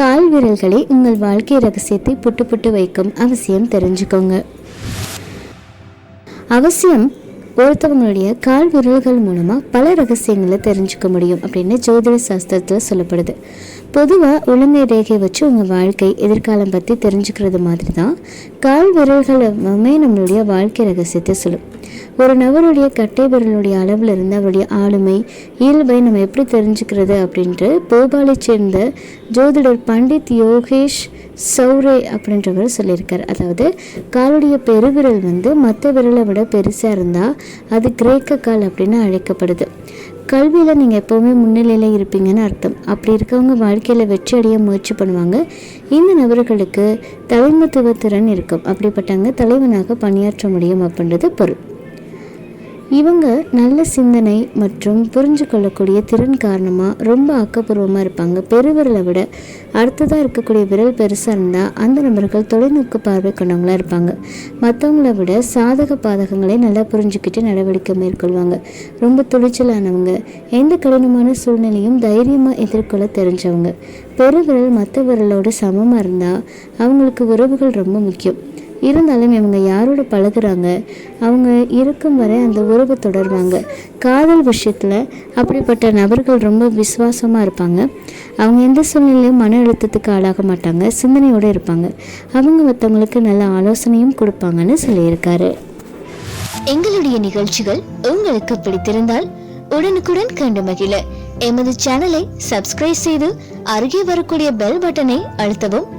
கால் விரல்களை உங்கள் வாழ்க்கை ரகசியத்தை புட்டு புட்டு வைக்கும் அவசியம் தெரிஞ்சுக்கோங்க. அவசியம் ஒருத்தவங்களுடைய கால் விரல்கள் மூலமாக பல ரகசியங்களை தெரிஞ்சுக்க முடியும் அப்படின்னு ஜோதிட சாஸ்திரத்தில் சொல்லப்படுது. பொதுவாக உலங்கை ரேகை வச்சு உங்கள் வாழ்க்கை எதிர்காலம் பற்றி தெரிஞ்சுக்கிறது மாதிரி தான் கால் விரல்களுமே நம்மளுடைய வாழ்க்கை ரகசியத்தை சொல்லும். ஒரு நபருடைய கட்டை விரலுடைய அளவில் இருந்து அவருடைய ஆளுமை இயல்பை நம்ம எப்படி தெரிஞ்சுக்கிறது அப்படின்ட்டு போபாலை சேர்ந்த ஜோதிடர் பண்டித் யோகேஷ் சௌரே அப்படின்றவர் சொல்லியிருக்கார். அதாவது காலுடைய பெருவிரல் வந்து மற்ற விரலை விட பெருசாக இருந்தால் அது கிரேக்க கால் அப்படின்னு அழைக்கப்படுது. கல்வியில் நீங்கள் எப்போவுமே முன்னிலையில் இருப்பீங்கன்னு அர்த்தம். அப்படி இருக்கவங்க வாழ்க்கையில் வெற்றி அடைய முயற்சி பண்ணுவாங்க. இந்த நபர்களுக்கு தலைமத்துவ திறன் இருக்கும். அப்படிப்பட்டவங்க தலைவனாக பணியாற்ற முடியும் அப்படின்றது பொருள். இவங்க நல்ல சிந்தனை மற்றும் புரிஞ்சு கொள்ளக்கூடிய திறன் காரணமாக ரொம்ப ஆக்கப்பூர்வமாக இருப்பாங்க. பெருவிரலை விட அடுத்ததாக இருக்கக்கூடிய விரல் பெருசாக இருந்தால் அந்த நபர்கள் தொலைநோக்கு பார்வை கொண்டவங்களாக இருப்பாங்க. மற்றவங்கள விட சாதக பாதகங்களை நல்லா புரிஞ்சுக்கிட்டு நடவடிக்கை மேற்கொள்வாங்க. ரொம்ப துணிச்சலானவங்க எந்த கடினமான சூழ்நிலையும் தைரியமாக எதிர்கொள்ள தெரிஞ்சவங்க. பெருவிரல் மற்ற விரலோட சமமாக இருந்தால் அவங்களுக்கு உறவுகள் ரொம்ப முக்கியம். இருந்தாலும் இவங்க யாரோட பழகுறாங்க? அவங்க இருக்கும் வரை அந்த உறவு தொடர்வாங்க காதல் விஷயத்தில் அப்படிப்பட்ட நபர்கள் ரொம்ப விசுவாசமாக இருப்பாங்க. அவங்க எந்த சூழ்நிலையும் மன அழுத்தத்துக்கு ஆளாக மாட்டாங்க. சிந்தனையோடு இருப்பாங்க. அவங்க மற்றவங்களுக்கு நல்ல ஆலோசனையும் கொடுப்பாங்கன்னு சொல்லியிருக்காரு. எங்களுடைய நிகழ்ச்சிகள் உங்களுக்கு பிடித்திருந்தால் உடனுக்குடன் கண்டு மகிழ. எமது சேனலை சப்ஸ்கிரைப் செய்து அருகே வரக்கூடிய பெல் பட்டனை அழுத்தவும்.